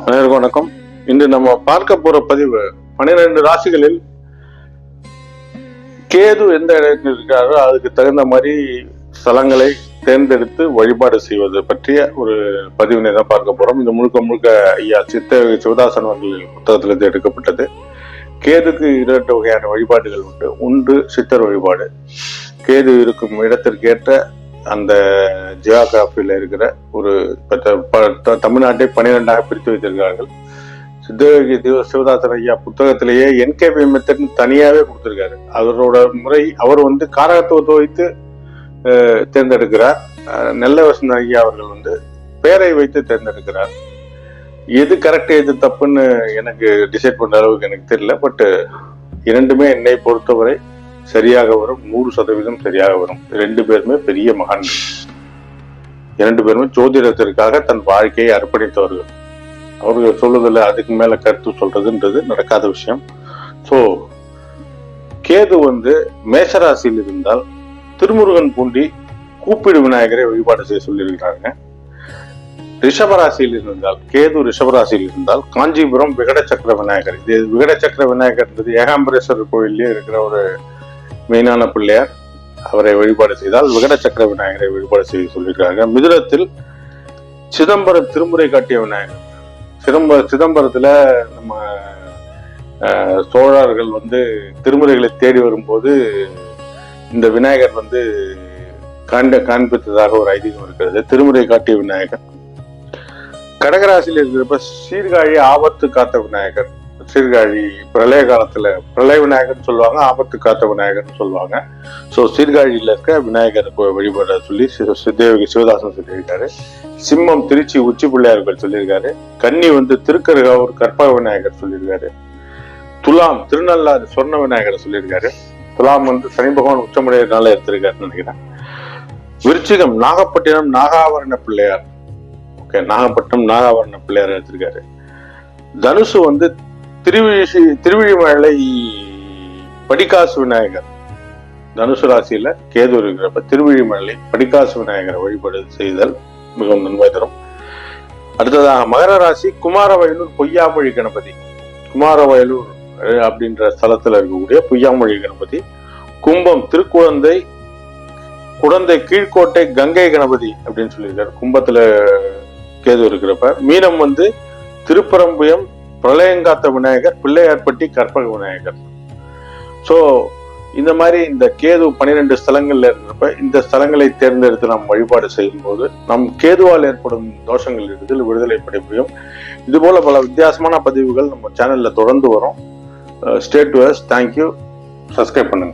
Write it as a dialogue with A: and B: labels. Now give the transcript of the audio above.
A: அனைவருக்கும் வணக்கம். இன்று நம்ம பார்க்க போற பதிவு பன்னிரண்டு ராசிகளில் கேது எந்த இடத்தில் இருக்காரோ அதுக்கு தகுந்த மாதிரி ஸ்தலங்களை தேர்ந்தெடுத்து வழிபாடு செய்வது பற்றிய ஒரு பதிவினை தான் பார்க்க போறோம். இந்த முழுக்க முழுக்க ஐயா சித்த சிவதாசன் அவர்கள் புத்தகத்திலிருந்து எடுக்கப்பட்டது. கேதுக்கு இரண்டு வகையான வழிபாடுகள் உண்டு. ஒன்று சித்தர் வழிபாடு. கேது இருக்கும் இடத்திற்கேற்ற அந்த ஜியோகிராஃபியில் இருக்கிற ஒரு ப- த- தமிழ்நாட்டை பன்னிரெண்டாக பிரித்து வைத்திருக்கிறார்கள். சித்தயோகி திவ- சிவதாசன் ஐயா புத்தகத்திலேயே என்கேபி மெத்தட்னு தனியாகவே கொடுத்துருக்காரு. அவரோட முறை அவர் வந்து காரகத்துவத்தை வைத்து தேர்ந்தெடுக்கிறார். அஹ், வசந்த ஐயா அவர்கள் வந்து பேரை வைத்து தேர்ந்தெடுக்கிறார். எது கரெக்ட் எது தப்புன்னு எனக்கு டிசைட் பண்ற அளவுக்கு எனக்கு தெரியல பட் இரண்டுமே என்னை பொறுத்தவரை சரியாக வரும். நூறு சதவீதம் சரியாக வரும். ரெண்டு பேருமே பெரிய மகான் இரண்டு பேருமே ஜோதிடத்திற்காக தன் வாழ்க்கையை அர்ப்பணித்தவர்கள். அவர்கள் சொல்லுதில்ல அதுக்கு மேல கருத்து சொல்றதுன்றது நடக்காத விஷயம். ஸோ கேது வந்து மேசராசியில் இருந்தால் திருமுருகன் பூண்டி கூப்பிடு விநாயகரை வழிபாடு செய்ய சொல்லியிருக்கிறாங்க. ரிஷபராசியில் இருந்தால் கேது ரிஷபராசியில் இருந்தால் காஞ்சிபுரம் விகட சக்கர விநாயகர். இது விகட சக்கர விநாயகர்ன்றது ஏகாம்பரேஸ்வரர் கோயிலே இருக்கிற ஒரு மெயினான பிள்ளையார் அவரை வழிபாடு செய்தால் விகட சக்கர விநாயகரை வழிபாடு செய்ய சொல்லியிருக்காங்க மிதுரத்தில் சிதம்பரம் திருமுறை காட்டிய விநாயகர். சிதம்ப சிதம்பரத்துல நம்ம சோழர்கள் வந்து திருமுறைகளை தேடி வரும்போது இந்த விநாயகர் வந்து காண்ட காண்பித்ததாக ஒரு ஐதீகம் இருக்கிறது. திருமுறை காட்டிய விநாயகர். கடகராசியில் இருக்கிறப்ப சீர்காழி ஆபத்து காத்த விநாயகர். சீர்காழி பிரளய காலத்துல பிரளய விநாயகர்னு சொல்லுவாங்க ஆபத்து காத்த விநாயகர்னு சொல்லுவாங்க. ஸோ சீர்காழியில இருக்க விநாயகர் வழிபட சொல்லி சிவதேவி சிவதாசன் சொல்லியிருக்காரு. சிம்மம் திருச்சி உச்சி பிள்ளையார்கள் சொல்லியிருக்காரு. கன்னி வந்து திருக்கருகாவூர் கற்பக விநாயகர் சொல்லியிருக்காரு. துலாம் திருநள்ளாறு சொர்ண விநாயகர் சொல்லியிருக்காரு. துலாம் வந்து சனி பகவான் உச்சமுடையனால எடுத்திருக்காருன்னு நினைக்கிறேன். விருச்சிகம் நாகப்பட்டினம் நாகாவரண பிள்ளையார். ஓகே நாகப்பட்டினம் நாகாவரண பிள்ளையார் எடுத்திருக்காரு. தனுசு வந்து திருவிழி திருவிழிமலை படிக்காசு விநாயகர். தனுசு ராசியில கேது இருக்கிறப்ப திருவிழிமலை படிக்காசு விநாயகரை வழிபாடு செய்தல் மிகவும் நன்மை தரும். அடுத்ததாக மகர ராசி குமாரவயலூர் பொய்யாமொழி கணபதி. குமாரவயலூர் அப்படின்ற ஸ்தலத்துல இருக்கக்கூடிய பொய்யாமொழி கணபதி. கும்பம் திருக்குழந்தை குழந்தை கீழ்கோட்டை கங்கை கணபதி அப்படின்னு சொல்லியிருக்காரு. கும்பத்துல கேது இருக்கிறப்ப. மீனம் வந்து திருப்பரம்புயம் பிரளயங்காத்த விநாயகர் பிள்ளையார்பட்டி கற்பக விநாயகர். ஸோ இந்த மாதிரி இந்த கேது பனிரெண்டு ஸ்தலங்கள்ல இருக்கிறப்ப இந்த ஸ்தலங்களை தேர்ந்தெடுத்து நாம் வழிபாடு செய்யும் போது நம் கேதுவால் ஏற்படும் தோஷங்கள் இருந்து விடுதலை பெற முடியும் இது போல பல வித்தியாசமான பதிவுகள் நம்ம சேனல்ல தொடர்ந்து வரும். ஸ்டேட் வேர்ஸ் தேங்க்யூ சப்ஸ்கிரைப் பண்ணுங்க.